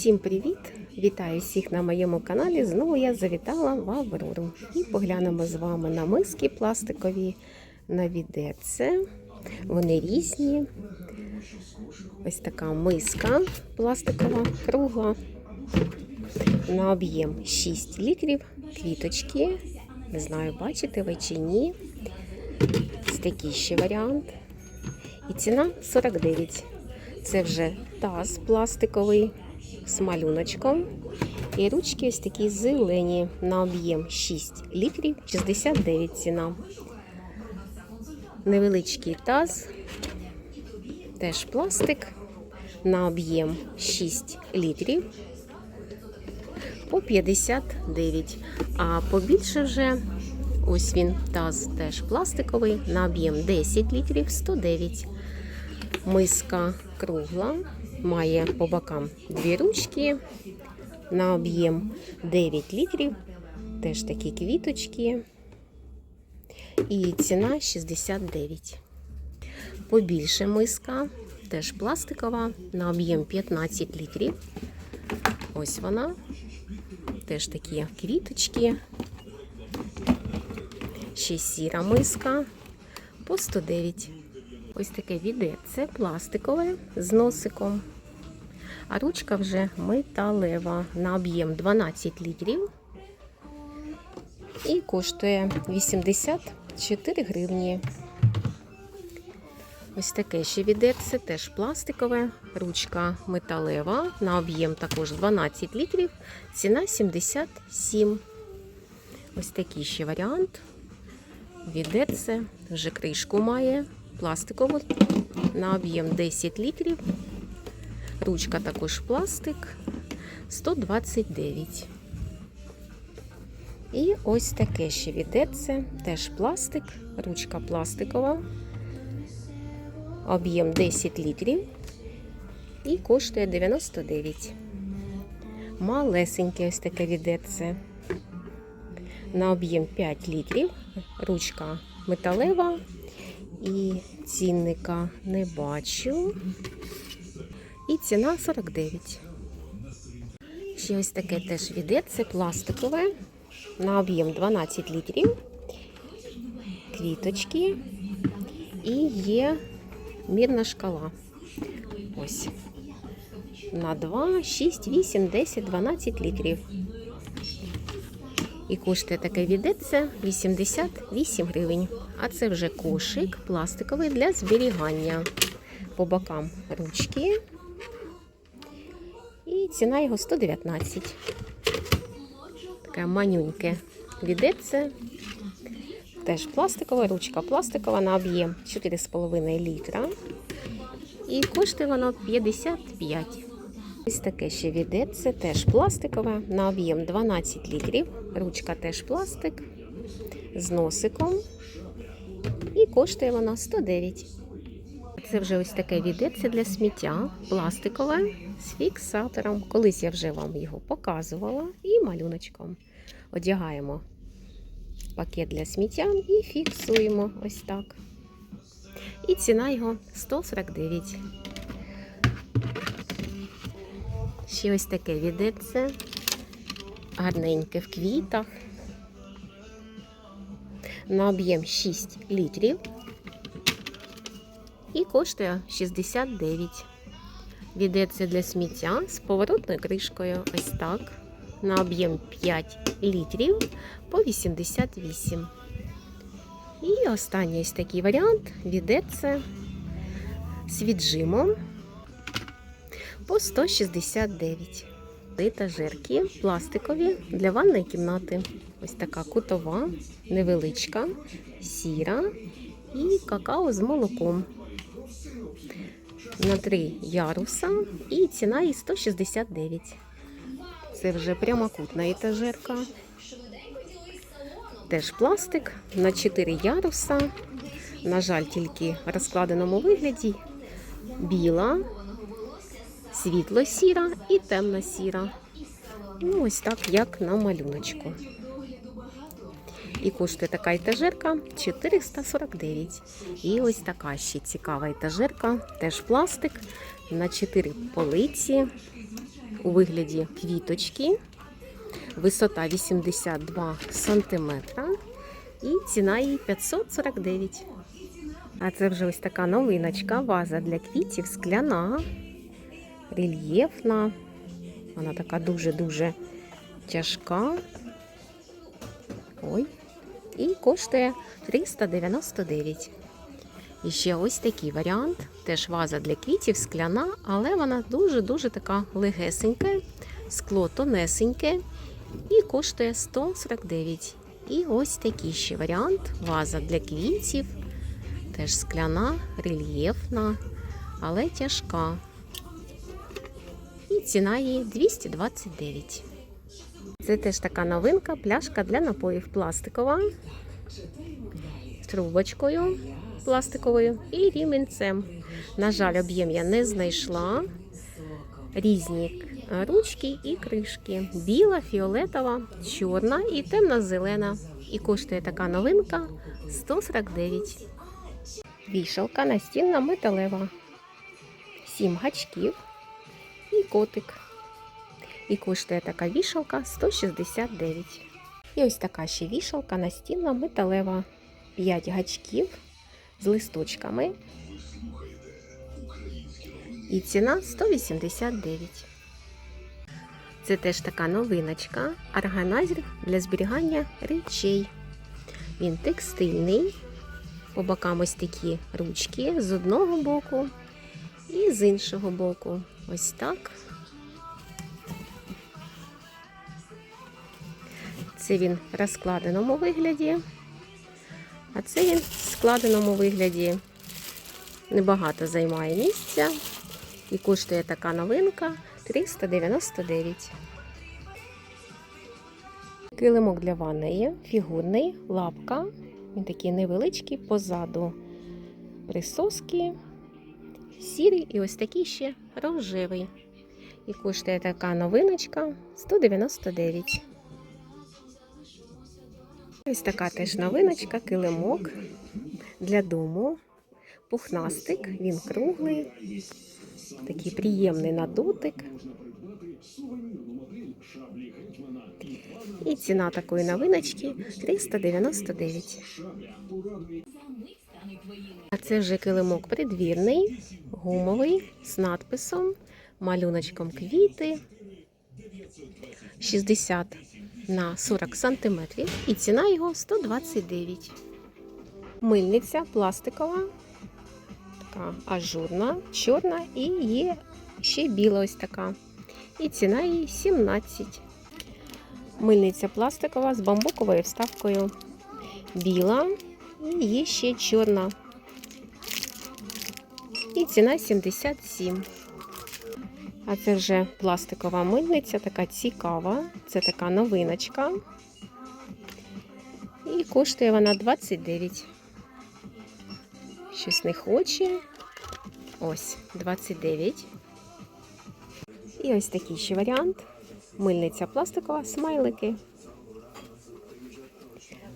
Всім привіт! Вітаю всіх на моєму каналі. Знову я завітала в Аврору. І поглянемо з вами на миски пластикові на відерце. Вони різні. Ось така миска пластикова, кругла. На об'єм 6 літрів, квіточки. Не знаю, бачите ви чи ні. Ось такий ще варіант. І ціна 49. Це вже таз пластиковий з малюночком. І ручки ось такі зелені на об'єм 6 літрів, 69 ціна. Невеличкий таз, теж пластик на об'єм 6 літрів по 59. А побільше вже ось він таз теж пластиковий на об'єм 10 літрів 109. Миска кругла, має по бокам дві ручки на об'єм 9 літрів. Теж такі квіточки. І ціна 69. Побільше миска, теж пластикова, на об'єм 15 літрів. Ось вона. Теж такі квіточки. Ще сіра миска по 109. Ось таке віде. Це пластикове з носиком. А ручка вже металева на об'єм 12 літрів. І коштує 84 гривні. Ось таке ще відерце, теж пластикове, ручка металева, на об'єм також 12 літрів, ціна 77. Ось такий ще варіант. Відерце, вже кришку має, пластикову, на об'єм 10 літрів. Ручка також пластик 129. І ось таке ще відерце, теж пластик, ручка пластикова, об'єм 10 літрів і коштує 99. Малесеньке ось таке відерце. На об'єм 5 літрів, ручка металева і цінника не бачу. І ціна 49. Ще ось таке теж відерце пластикове на об'єм 12 літрів, квіточки і є мірна шкала. Ось. На 2, 6, 8, 10, 12 літрів. І коштує таке відеться 88 гривень. А це вже кошик пластиковий для зберігання. По бокам ручки. Ціна його 119. Таке манюньке відеться. Теж пластикова, ручка пластикова на об'єм 4,5 літра. І коштує воно 55. Ось таке ще відеться, теж пластикове на об'єм 12 літрів. Ручка теж пластик з носиком. І коштує воно 109. Це вже ось таке відеться для сміття, пластикове з фіксатором. Колись я вже вам його показувала і малюночком. Одягаємо пакет для сміття і фіксуємо ось так. І ціна його 149. Ще ось таке відеться, гарненьке в квітах. На об'єм 6 літрів. І коштує 69. Відеться для сміття з поворотною кришкою. Ось так. На об'єм 5 літрів по 88. І останній ось такий варіант відеться з віджимом по 169. Етажерки пластикові для ванної кімнати. Ось така кутова, невеличка, сіра і какао з молоком. На три яруса і ціна її 169. Це вже прямокутна етажерка. Теж пластик на 4 яруса. На жаль, тільки в розкладеному вигляді. Біла, світло-сіра і темно-сіра. Ну, ось так, як на малюночку. І коштує така етажерка 449. І ось така ще цікава етажерка, теж пластик на 4 полиці. у вигляді квіточки, висота 82 см і ціна її 549. А це вже ось така новиночка, ваза для квітів, скляна, рельєфна. Вона така дуже-дуже тяжка. Ой. І коштує 399. І ще ось такий варіант. Теж ваза для квітів, скляна, але вона дуже-дуже така легесенька, скло тонесеньке і коштує 149. І ось такий ще варіант. Ваза для квітів. Теж скляна, рельєфна, але тяжка. І ціна її 229. Це теж така новинка, пляшка для напоїв пластикова з трубочкою пластиковою і рівенцем. На жаль, об'єм я не знайшла. Різні ручки і кришки. Біла, фіолетова, чорна і темно-зелена. І коштує така новинка 149. Вішалка настінна металева. 7 гачків і котик. І коштує така вішалка 169. І ось така ще вішалка настінна металева. 5 гачків з листочками. І ціна 189. Це теж така новиночка. Органайзер для зберігання речей. Він текстильний. По бокам ось такі ручки з одного боку і з іншого боку. Ось так. Це він в розкладеному вигляді. А це він в складеному вигляді небагато займає місця. І коштує така новинка 399. Килимок для ванної, фігурний, лапка. Він такий невеличкий позаду присоски, сірий і ось такий ще рожевий. І коштує така новиночка 199. Ось така теж новиночка, килимок для дому. Пухнастик, він круглий, такий приємний на дотик. І ціна такої новиночки 399. А це вже килимок придвірний, гумовий з надписом, малюночком квіти. 60 на 40 сантиметрів і ціна його 129. Мильниця пластикова, така ажурна, чорна і є ще біла ось така. І ціна її 17. Мильниця пластикова з бамбуковою вставкою. Біла і є ще чорна. І ціна 77. А це вже пластикова мильниця, така цікава. Це така новиночка. І коштує вона 29. Щось не хоче. Ось, 29. І ось такий ще варіант. Мильниця пластикова, смайлики.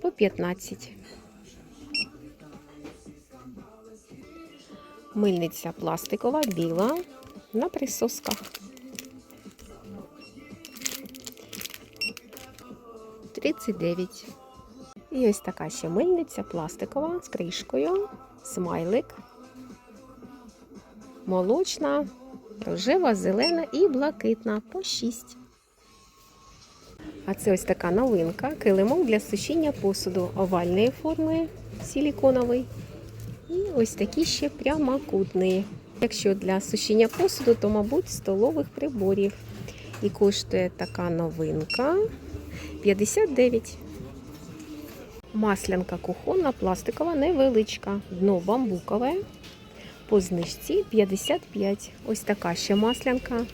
По 15. Мильниця пластикова, біла на присосках. 39. І ось така ще мильниця пластикова з кришкою, смайлик, молочна, рожева, зелена і блакитна по 6. А це ось така новинка, килимок для сушіння посуду овальної форми силіконовий. І ось такі ще прямокутні. Якщо для сушіння посуду, то, мабуть, столових приборів. І коштує така новинка 59. Маслянка кухонна, пластикова, невеличка. Дно бамбукове. По знижці 55. Ось така ще маслянка.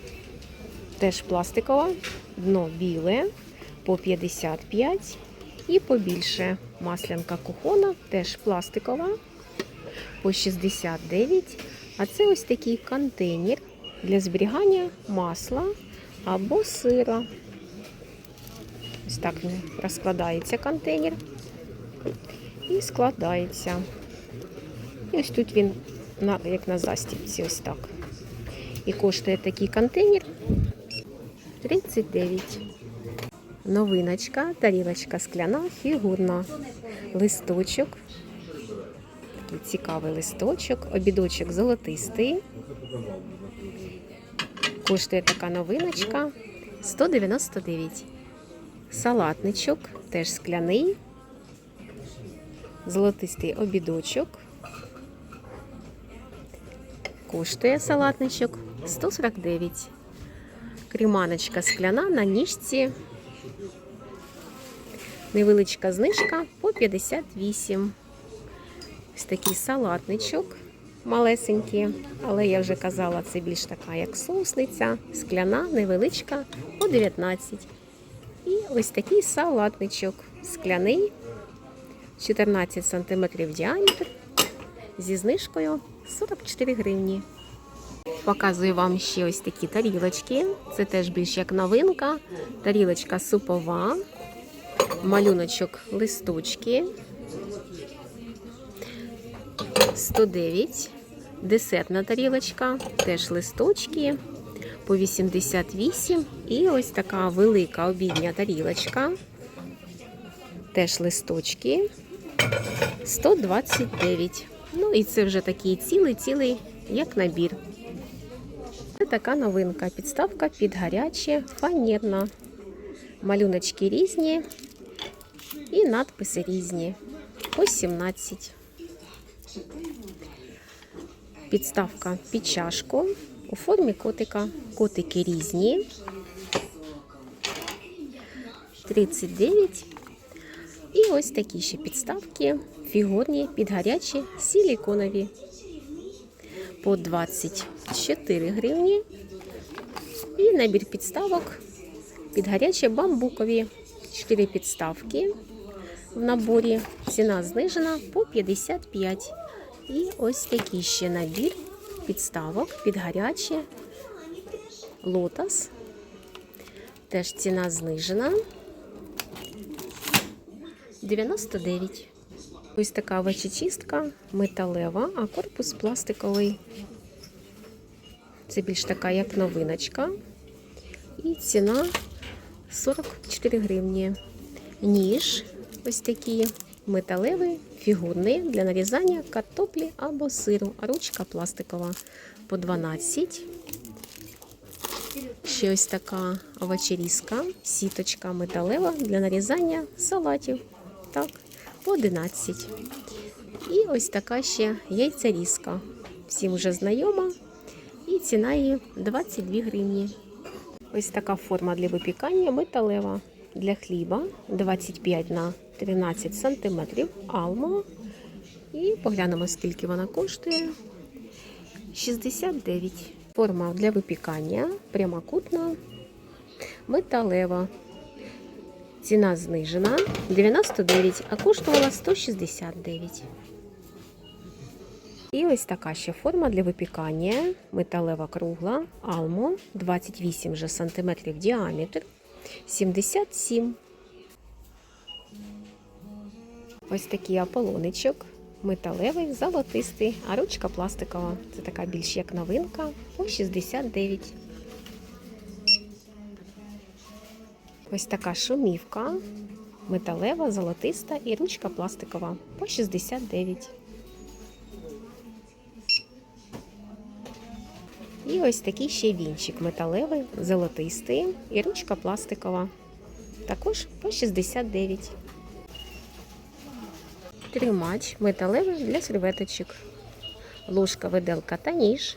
Теж пластикова, дно біле по 55. І побільше маслянка кухона, теж пластикова по 69. А це ось такий контейнер для зберігання масла або сира. Ось так розкладається контейнер і складається. І ось тут він, як на застіпці, ось так. І коштує такий контейнер 39. Новиночка, тарілочка скляна, фігурна. Листочок. Цікавий листочок, обідочок золотистий. Коштує така новиночка 199. Салатничок, теж скляний. Золотистий обідочок. Коштує салатничок 149. Кріманочка скляна на ніжці. Невеличка знижка по 58. Ось такий салатничок малесенький, але я вже казала, це більш така, як соусниця, скляна, невеличка по 19. І ось такий салатничок скляний, 14 см діаметр зі знижкою 44 гривні. Показую вам ще ось такі тарілочки. Це теж більш як новинка. Тарілочка супова, малюночок листочки. 109. Десертна тарілочка, теж листочки по 88. І ось така велика обідня тарілочка. Теж листочки 129. Ну і це вже такий цілий-цілий, як набір. Це така новинка. Підставка під гаряче, фанерна. Малюночки різні і надписи різні. По 17. Підставка під чашку у формі котика. Котики різні. 39. І ось такі ще підставки фігурні під гарячі силіконові по 24 гривні. І набір підставок під гарячі бамбукові. 4 підставки в наборі. Ціна знижена по 55. І ось такий ще набір підставок під гарячі лотос. Теж ціна знижена. 99. Ось така овочечистка металева, а корпус пластиковий. Це більш така, як новиночка. І ціна 44 гривні. Ніж ось такий металевий, фігурний для нарізання картоплі або сиру. Ручка пластикова по 12. Ще ось така овочерізка, сіточка металева для нарізання салатів. Так, по 11. І ось така ще яйцерізка. Всім вже знайома. І ціна її 22 гривні. Ось така форма для випікання металева для хліба 25 на 13 сантиметрів. Алмо. І поглянемо, скільки вона коштує. 69. Форма для випікання прямокутна, металева. Ціна знижена 99, а коштувала 169. І ось така ще форма для випікання. Металева кругла, алмо 28 же сантиметрів діаметр, 77. Ось такий аполоничок. Металевий, золотистий, а ручка пластикова. Це така більш як новинка по 69. Ось така шумівка. Металева, золотиста і ручка пластикова по 69. І ось такий ще вінчик металевий, золотистий і ручка пластикова. Також по 69. Тримач металевий для серветочок. Ложка, виделка та ніж.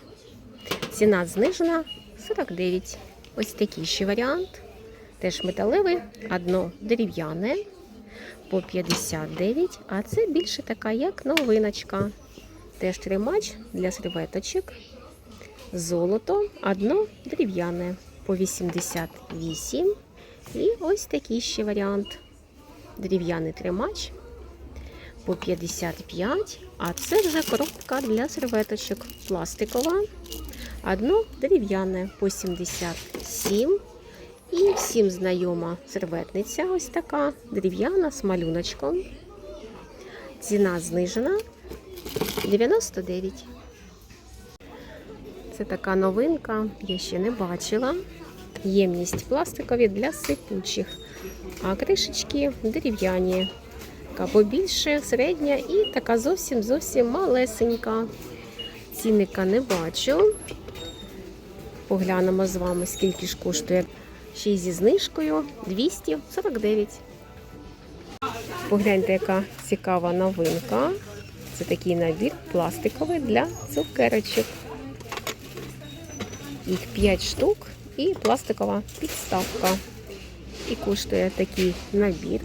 Ціна знижена 49. Ось такий ще варіант. Теж металевий, одно дерев'яне по 59, а це більше така, як новиночка. Теж тримач для серветочок. Золото, одно дерев'яне по 88. І ось такий ще варіант. Дерев'яний тримач по 55, а це вже коробка для серветочок пластикова. Одно дерев'яне по 77. І всім знайома серветниця ось така, дерев'яна з малюночком. Ціна знижена 99. Це така новинка, я ще не бачила. ємність пластикові для сипучих, а кришечки дерев'яні. Така побільше, середня і така зовсім зовсім малесенька. Цінника не бачу. Поглянемо з вами, скільки ж коштує. Ще й зі знижкою 249. Погляньте, яка цікава новинка. Це такий набір пластиковий для цукерочок. Їх 5 штук і пластикова підставка. І коштує такий набір